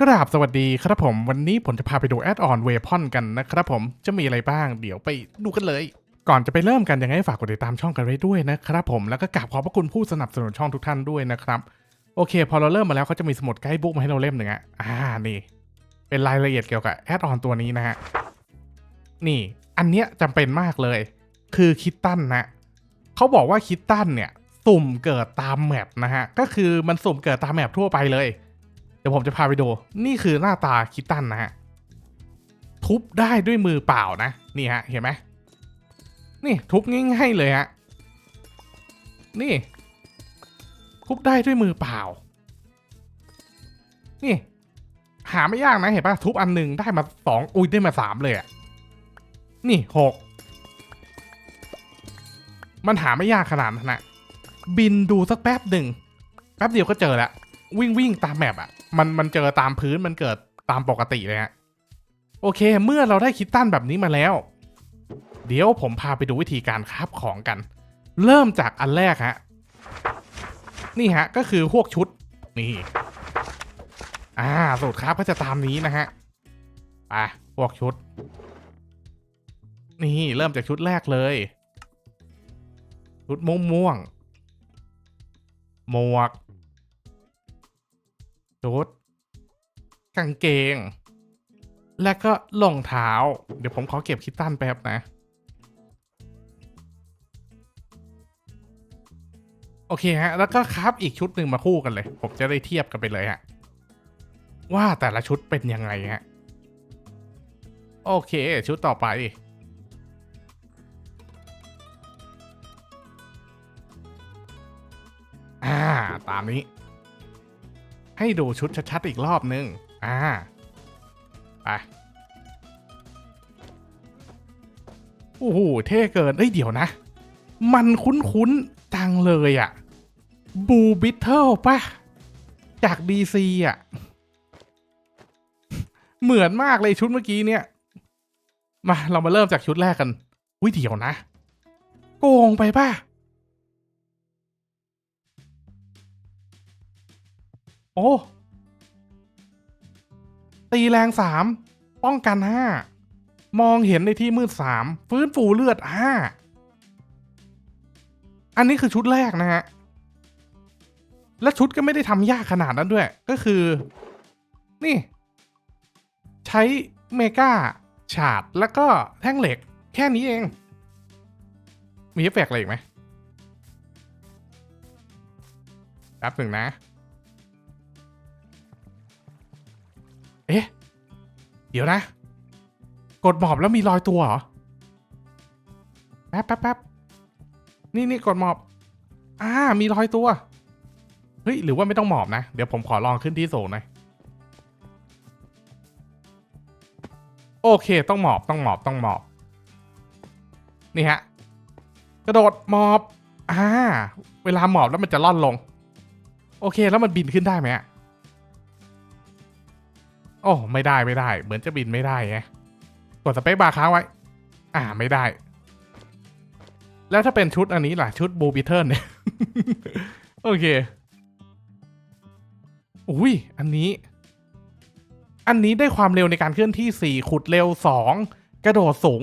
กราบสวัสดีครับผม วันนี้ผมจะพาไปดูแอดออนเวพอนกันนะครับผมจะมีอะไรบ้างเดี๋ยวไปดูกันเลย ก่อนจะไปเริ่มกันยังไงฝากกดติดตามช่องกันไว้ด้วยนะครับผมแล้วก็กราบขอบพระคุณผู้สนับสนุนช่องทุกท่านด้วยนะครับโอเค พอเราเริ่มมาแล้วเขาจะมีสมุดไกด์บุ๊กมาให้เราเล่มหนึ่งอะอ่านี่ เป็นรายละเอียดเกี่ยวกับแอดออนตัวนี้นะฮะนี่ อันเนี้ยจำเป็นมากเลย คือคิตตันนะเขาบอกว่าคิตตันเนี่ย สุ่มเกิดตามแมปนะฮะก็คือมันสุ่มเกิดตามแมปทั่วไปเลย เดี๋ยวผมจะพาไปดู นี่คือหน้าตาคิตตันนะฮะ ทุบได้ด้วยมือเปล่านะ นี่ฮะ เห็นไหม นี่ทุบง่ายๆเลยฮะ นี่ ทุบได้ด้วยมือเปล่า นี่ หาไม่ยากนะ เห็นปะทุบอันหนึ่งได้มาสองอุ้ยได้มาสามเลยอะนี่หกมันหาไม่ยากขนาดนั้นนะบินดูสักแป๊บหนึ่ง แป๊บเดียวก็เจอแล้ว วิ่งวิ่งตามแมปอะ มันมันเจอตามพื้นมันเกิดตามปกติเลยฮะโอเค เมื่อเราได้คิตตันแบบนี้มาแล้ว เดี๋ยวผมพาไปดูวิธีการคาฟของกัน เริ่มจากอันแรกฮะนี่ฮะก็คือพวกชุดนี่อ่าสูตรคราฟก็จะตามนี้นะฮะไปพวกชุด นี่เริ่มจากชุดแรกเลย ชุดม่วงม่วงหมวก ชุดกางเกง และก็รองเท้า เดี๋ยวผมขอเก็บคิตตันแป๊บนะ โอเคฮะ แล้วก็ครับอีกชุดหนึ่งมาคู่กันเลย ผมจะได้เทียบกันไปเลยฮะ ว่าแต่ละชุดเป็นยังไงฮะ โอเค ชุดต่อไปอ่า ตามนี้ ให้ดูชุดชัดๆอีกรอบนึง อ่า ไป โอ้โห เท่เกินเอ้ย เดี๋ยวนะ มันคุ้นๆจังเลยอะบูบิทเทิลปะจากดีซีอะเหมือนมากเลยชุดเมื่อกี้เนี่ย มา เรามาเริ่มจากชุดแรกกัน อุ้ยเดี๋ยวนะ โกงไปป่ะ อ้ ตีแรงสาม ป้องกันห้ามองเห็นในที่มืดสาม ฟื้นฟูเลือดห้า อันนี้คือชุดแรกนะฮะ และชุดก็ไม่ได้ทำยากขนาดนั้นด้วย ก็คือ นี่ ใช้เมกาฉาดแล้วก็แท่งเหล็ก แค่นี้เอง มีเอฟเฟกอะไรอีกไหมแป๊บหนึ่งนะ เอ๊ะ เดี๋ยวนะ กดหมอบแล้วมีรอยตัวเหรอ แป๊บแป๊บแป๊บนี่นี่กดหมอบ อ่า มีรอยตัว เฮ้ย หรือว่าไม่ต้องหมอบนะ เดี๋ยวผมขอลองขึ้นที่สูงหน่อย โอเค ต้องหมอบ ต้องหมอบ ต้องหมอบ นี่ฮะ กระโดดหมอบ อ่า เวลาหมอบแล้วมันจะล่อนลง โอเค แล้วมันบินขึ้นได้ไหมอะ โอ้ไม่ได้ไม่ได้ เหมือนจะบินไม่ได้ไงกดสเปคบาร์ค้างไว้ อ่าไม่ได้ แล้วถ้าเป็นชุดอันนี้ล่ะ ชุดบูบิเทิลเนี่ย โอเค อุ้ยอันนี้ อันนี้ได้ความเร็วในการเคลื่อนที่ 4 ขุดเร็ว 2 กระโดดสูง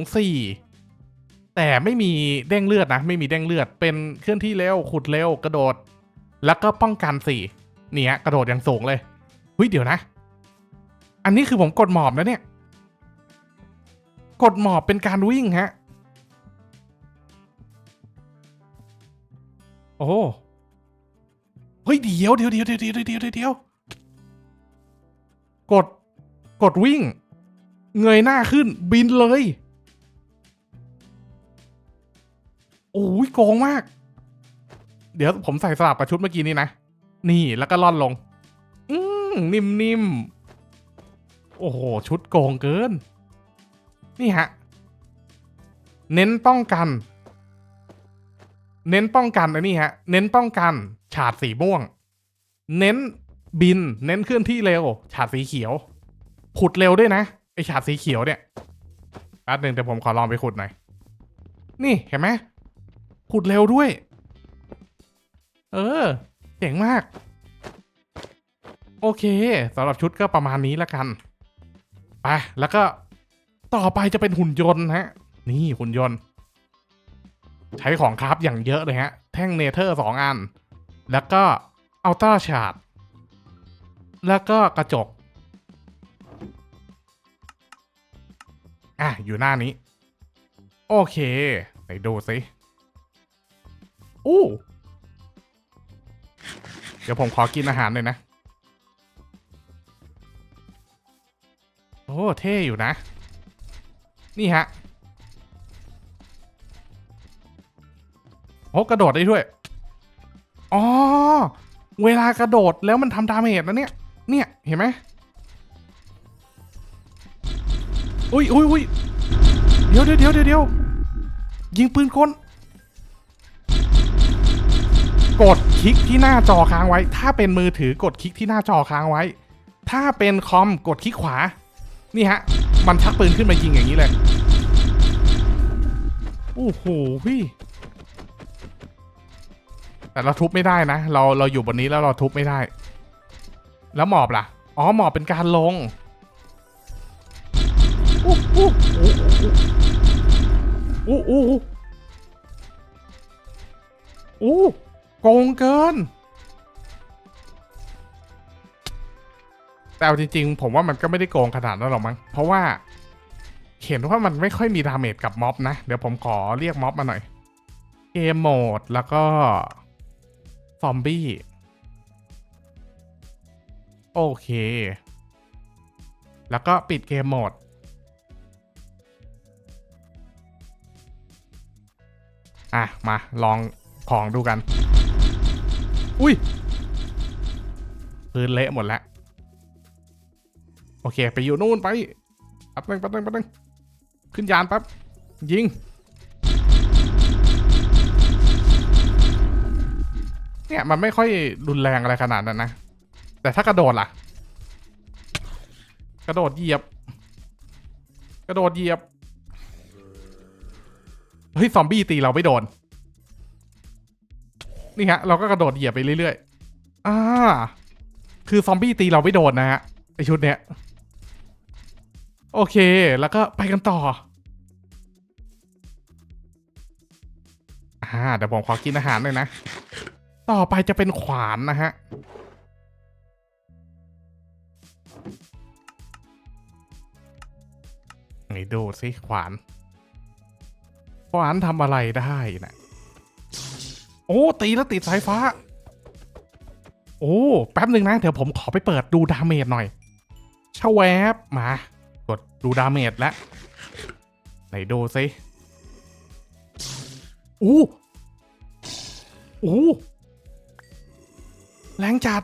4 แต่ไม่มีเด้งเลือดนะ ไม่มีเด้งเลือด เป็นเคลื่อนที่เร็ว ขุดเร็ว กระโดด แล้วก็ป้องกัน 4 เนี่ย กระโดดอย่างสูงเลยเฮ้ยเดี๋ยวนะ อันนี้คือผมกดหมอบนะเนี่ย กดหมอบเป็นการวิ่งฮะ โอ้เฮ้ยเดี๋ยวเดี๋ยวเดี๋ยวเดี๋ยวเดี๋ยวเดี๋ยวเดี๋ยวกดกดวิ่ง เงยหน้าขึ้นบินเลย โอ้ยโกงมาก เดี๋ยวผมใส่สลับกับชุดเมื่อกี้นี้นะ นี่แล้วก็ล่อนลง อืมนิ่มๆ โอ้โห ชุดโกงเกิน นี่ฮะ เน้นป้องกัน เน้นป้องกันนะนี่ฮะ เน้นป้องกัน ฉาดสีม่วง เน้นบิน เน้นเคลื่อนที่เร็ว ฉาดสีเขียว ขุดเร็วด้วยนะ ไอฉาดสีเขียวเนี่ยแป๊บหนึ่งเดี๋ยวผมขอลองไปขุดหน่อย นี่เห็นไหมขุดเร็วด้วย เออ เจ๋งมาก โอเคสำหรับชุดก็ประมาณนี้แล้วกัน ไปแล้วก็ต่อไปจะเป็นหุ่นยนต์ฮะ นี่หุ่นยนต์ ใช้ของคราฟอย่างเยอะเลยฮะ แท่งเนเธอร์สองอัน แล้วก็อัลตร้าชาร์ดแล้วก็กระจก อะ อยู่หน้านี้ โอเคไหนดูสิอู้เดี๋ยวผมขอกินอาหารหน่อยนะ โอ้เท่อยู่นะ นี่ฮะโอ้กระโดดได้ด้วย อ๋อ เวลากระโดดแล้วมันทำดาเมจนะเนี่ย เนี่ย เห็นไหมอุ้ยอุ้ยอุ้ยเดี๋ยวเดี๋ยวเดี๋ยวเดี๋ยวยิงปืนกลกดคลิกที่หน้าจอค้างไว้ ถ้าเป็นมือถือกดคลิกที่หน้าจอค้างไว้ ถ้าเป็นคอมกดคลิกขวา นี่ฮะ มันชักปืนขึ้นมายิงอย่างนี้เลย โอ้โหพี่ แต่เราทุบไม่ได้นะ เราเราอยู่บนนี้แล้วเราทุบไม่ได้ แล้วหมอบล่ะ อ๋อหมอบเป็นการลงอู้อู้อู้อู้อู้อู้โกงเกิน แต่เอาจริงๆ ผมว่ามันก็ไม่ได้โกงขนาดนั้นหรอกมั้ง เพราะว่า เห็นว่ามันไม่ค่อยมีดาเมจกับม็อบนะ เดี๋ยวผมขอเรียกม็อบมาหน่อย เกมโหมดแล้วก็ซอมบี้ โอเค แล้วก็ปิดเกมโหมด อะ มาลองของดูกัน อุ้ย พื้นเละหมดแล้ว อเคไปอยู่นู่นไปแป๊บนึงแป๊บนึงแป๊บนึงขึ้นยานแป๊บยิง เนี่ยมันไม่ค่อยรุนแรงอะไรขนาดนั้นนะ แต่ถ้ากระโดดล่ะ กระโดดเหยียบ กระโดดเหยียบ เฮ้ยซอมบี้ตีเราไม่โดน นี่ฮะ เราก็กระโดดเหยียบไปเรื่อยๆ อ่า คือซอมบี้ตีเราไม่โดนนะฮะไอชุดเนี้ย โอเค แล้วก็ไปกันต่อ อ่าเดี๋ยวผมขอกินอาหารหน่อยนะ ต่อไปจะเป็นขวานนะฮะไหนดูสิขวาน ขวานทำอะไรได้นะโอ้ ตีแล้วติดสายฟ้า โอ้ แป๊บหนึ่งนะ เดี๋ยวผมขอไปเปิดดูดาเมจหน่อยชาแวบมา กดดูดาเมจแล้วไหนดูสิอู้อู้แรงจัด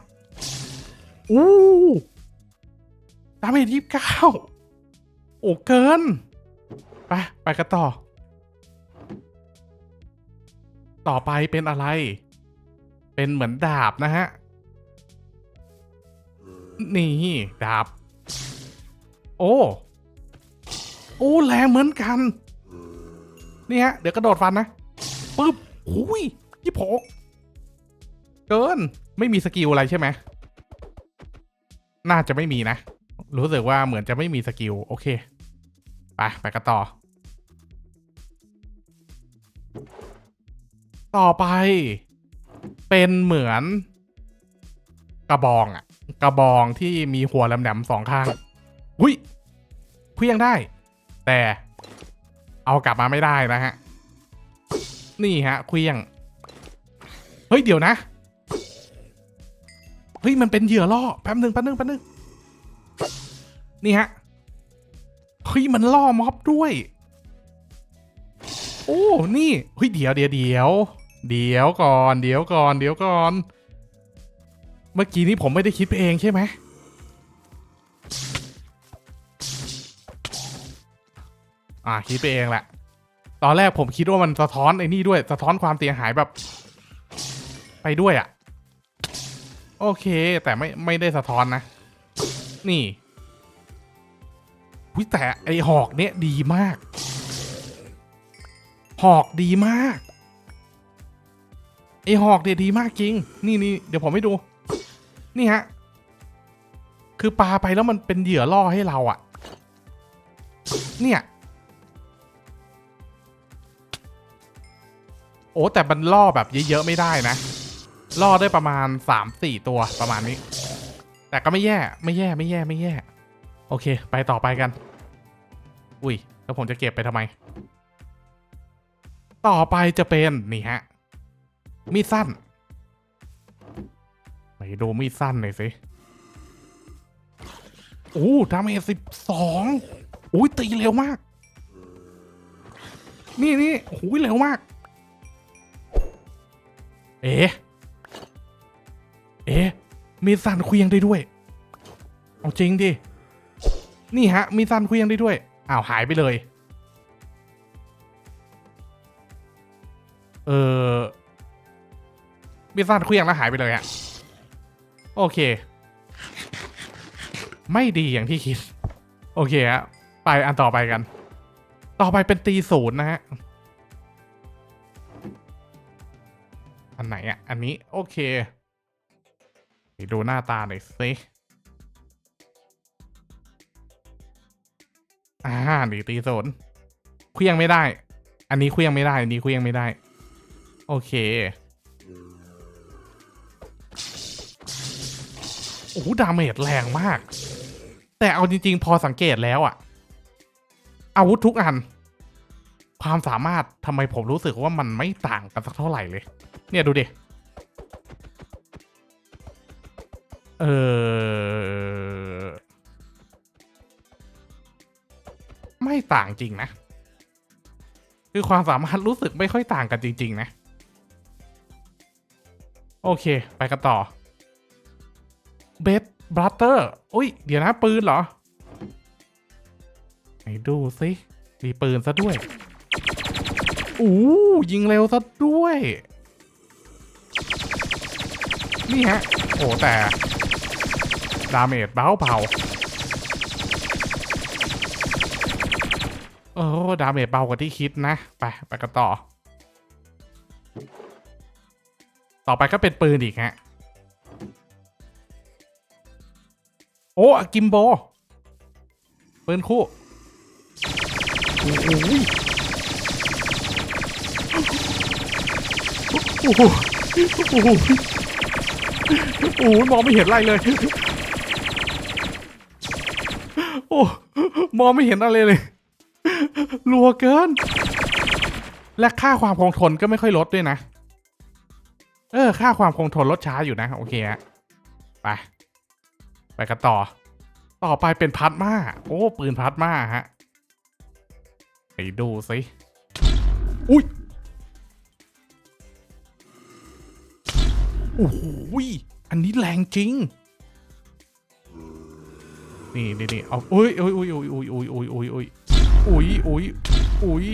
อู้ดาเมจยี่สิบเก้าโอ้เกิน ไป ไปกันต่อ ต่อไปเป็นอะไร เป็นเหมือนดาบนะฮะ นี่ ดาบ โอ้ โอ้แรงเหมือนกัน นี่ฮะ เดี๋ยวกระโดดฟันนะปึ๊บหุยยี่โผเกิน ไม่มีสกิลอะไรใช่ไหม น่าจะไม่มีนะ รู้สึกว่าเหมือนจะไม่มีสกิล โอเค ไป ไปกันต่อ ต่อไป เป็นเหมือน กระบองอะกระบองที่มีหัวแหลมๆสองข้าง เพียงได้ แต่เอากลับมาไม่ได้นะฮะ นี่ฮะเคลียง เฮ้ยเดี๋ยวนะ เฮ้ยมันเป็นเหยื่อล่อแป๊บนึงแป๊บนึงแป๊บนึง นี่ฮะ เฮ้ยมันล่อม็อบด้วย โอ้ นี่ เฮ้ยเดี๋ยวเดี๋ยวเดี๋ยวเดี๋ยวก่อน เดี๋ยวก่อน เดี๋ยวก่อน เมื่อกี้นี้ผมไม่ได้คิดไปเองใช่ไหม อ่าคิดไปเองแหละ ตอนแรกผมคิดว่ามันสะท้อนไอ้นี่ด้วย สะท้อนความเสียหายแบบ ไปด้วยอะ่ะ โอเค แต่ไม่ไม่ได้สะท้อนนะ นี่วิแต่ไอหอกเนี้ยดีมาก หอกดีมาก ไอหอกเนี่ยดีมากจริง นี่นี่เดี๋ยวผมให้ดู นี่ฮะ คือปลาไปแล้วมันเป็นเหยื่อล่อให้เราอะเนี่ย โอ้แต่มันล่อแบบเยอะๆไม่ได้นะล่อได้ประมาณสามสี่ตัวประมาณนี้ แต่ก็ไม่แย่ไม่แย่ไม่แย่ไม่แย่ โอเค ไปต่อไปกัน อุ้ยแล้วผมจะเก็บไปทำไม ต่อไปจะเป็นนี่ฮะ มีดสั้นไปดูมีดสั้นหน่อยสิโอ้ดาเมจสิบสองอุ้ยตีเร็วมาก นี่นี่โอ้ยเร็วมาก เอ๊เอ๊มีดสั้นเคลียงได้ด้วย เอาจริงดิ นี่ฮะ มีดสั้นเคลียงได้ด้วย อ้าว หายไปเลย เออมีดสั้นเคลียงแล้วหายไปเลยอะโอเค ไม่ดีอย่างที่คิด โอเคฮะ ไปอันต่อไปกัน ต่อไปเป็นตีศูนย์นะฮะ อันไหนอะ อันนี้โอเคไปดูหน้าตาหน่อยสิอ่านี่ตีโซนเคลียงไม่ได้ อันนี้เคลียงไม่ได้ อันนี้เคลียงไม่ได้ โอเคโอ้โหดาเมจแรงมาก แต่เอาจริง ๆ พอสังเกตแล้วอะอาวุธทุกอัน ความสามารถทำไมผมรู้สึกว่ามันไม่ต่างกันสักเท่าไหร่เลย เนี่ยดูดิ เออ ไม่ต่างจริงนะ คือความสามารถรู้สึกไม่ค่อยต่างกันจริง ๆ นะ โอเค ไปกันต่อเบสบรัตเตอร์อุ้ย เดี๋ยวนะ ปืนเหรอ ไหนดูสิมีปืนซะด้วย อู้ยิงเร็วซะด้วย นี่ฮะ โอ้แต่ ดาเมจเบาเบาเออดาเมจเบากว่าที่คิดนะ ไป ไปกันต่อ ต่อไปก็เป็นปืนอีกฮะ โอ้อกิมโบ ปืนคู่โอ้โหโอ้โห โอ้โหโอ้โหมองไม่เห็นอะไรเลย โอ้มองไม่เห็นอะไรเลยรัวเกิน และค่าความคงทนก็ไม่ค่อยลดด้วยนะ เออ ค่าความคงทนลดช้าอยู่นะ โอเคฮะไป ไปกันต่อ ต่อไปเป็นพัดมาโอ้ ปืนพัดมาฮะ ไปดูสิ อุ้ย โอ้โหยอันนี้แรงจริง นี่นี่นี่เอาอุ้ยอุ้ยอุ้ยอุ้ยอุ้ยอุ้ยอุ้ยอุ้ยอุ้ยอุ้ยอุ้ยอุ้ย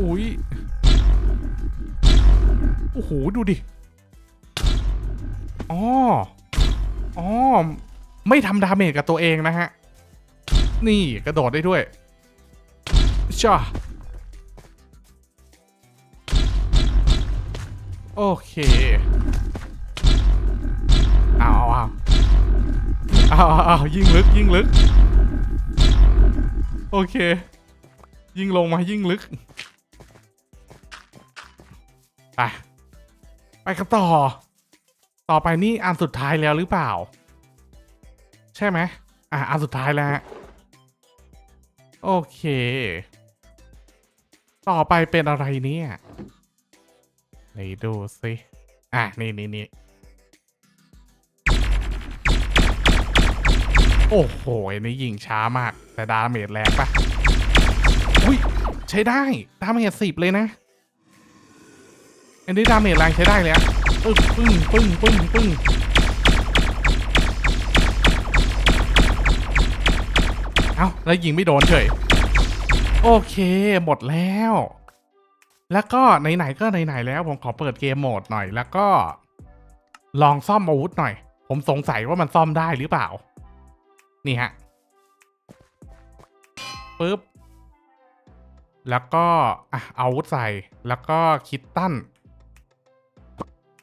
อุ้ยโอ้โห ดูดิอ๋ออ๋อไม่ทำดาเมจกับตัวเองนะฮะ นี่กระโดดได้ด้วยช่าโอเค อ้าเอาเอายิ่งลึก ยิ่งลึก โอเค ยิ่งลงมายิ่งลึก ไป ไปกันต่อ ต่อไปนี่อันสุดท้ายแล้วหรือเปล่า ใช่ไหมอะอันสุดท้ายแล้ว โอเค ต่อไปเป็นอะไรเนี่ยไหนดูสิ อะ นี่นี่นี่ โอ้โหอันนี้ยิงช้ามาก แต่ดาเมจแรงปะอุ้ยใช้ได้ ดาเมจสิบเลยนะ อันนี้ดาเมจแรงใช้ได้เลยอะปึ้งปึ้งปึ้งปึ้งปึ้งเอ้าแล้วยิงไม่โดนเฉย โอเค หมดแล้ว แล้วก็ไหนๆก็ไหนๆแล้ว ผมขอเปิดเกมโหมดหน่อย แล้วก็ ลองซ่อมอาวุธหน่อย ผมสงสัยว่ามันซ่อมได้หรือเปล่า นี่ฮะปึ๊บ แล้วก็อะเอาวุธใส่ แล้วก็คิดตั้น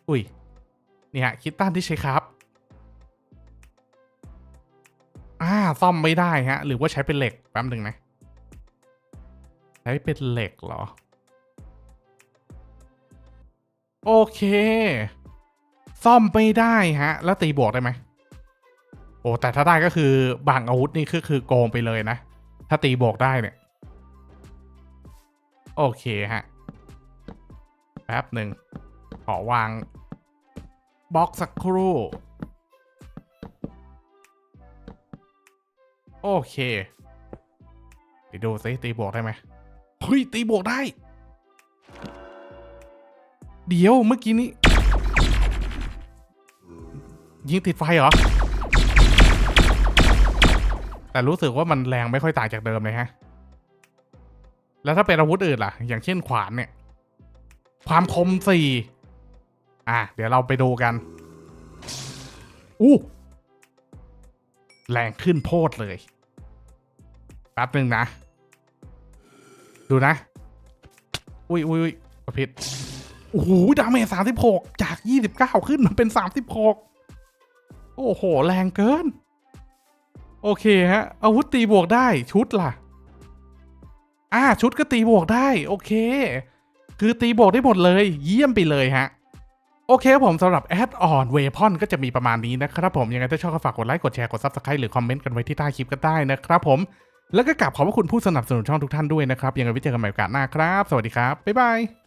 อุ้ย นี่ฮะคิดตั้นที่ใช้ครับ อ่า ซ่อมไม่ได้ฮะ หรือว่าใช้เป็นเหล็ก แป๊บหนึ่งนะ ใช้เป็นเหล็กเหรอ โอเค ซ่อมไม่ได้ฮะ แล้วตีบวกได้ไหม โอ้แต่ถ้าได้ก็คือบางอาวุธนี่คือคือโกงไปเลยนะ ถ้าตีบวกได้เนี่ย โอเคฮะ แป๊บหนึ่ง ขอวางบล็อกสักครู่ โอเค ไปดูซิตีบวกได้ไหมเฮ้ย ตีบวกได้ เดี๋ยวเมื่อกี้นี้ ยิงติดไฟเหรอ แต่รู้สึกว่ามันแรงไม่ค่อยต่างจากเดิมเลยฮะ แล้วถ้าเป็นอาวุธอื่นล่ะ อย่างเช่นขวานเนี่ย ความคมสี่อะ เดี๋ยวเราไปดูกัน อู้แรงขึ้นโพดเลย แป๊บหนึ่งนะ ดูนะ อุ้ยอุ้ยอุ้ยประพิษโอ้โห ดาเมจสามสิบหกจากยี่สิบเก้าขึ้นมาเป็นสามสิบหกโอ้โห แรงเกิน โอเคฮะ อาวุธตีบวกได้ชุดล่ะ อ่าชุดก็ตีบวกได้ โอเค คือตีบวกได้หมดเลย เยี่ยมไปเลยฮะ โอเคครับผมสำหรับแอดออนเวพอนก็จะมีประมาณนี้นะครับผม ยังไงถ้าชอบก็ฝากกดไลค์ กดแชร์ กด Subscribe หรือคอมเมนต์กันไว้ที่ใต้คลิปก็ได้นะครับผม แล้วก็กลับขอบพระคุณผู้สนับสนุนช่องทุกท่านด้วยนะครับ ยังไงไว้เจอกันใหม่โอกาสหน้าครับ สวัสดีครับ บ๊ายบาย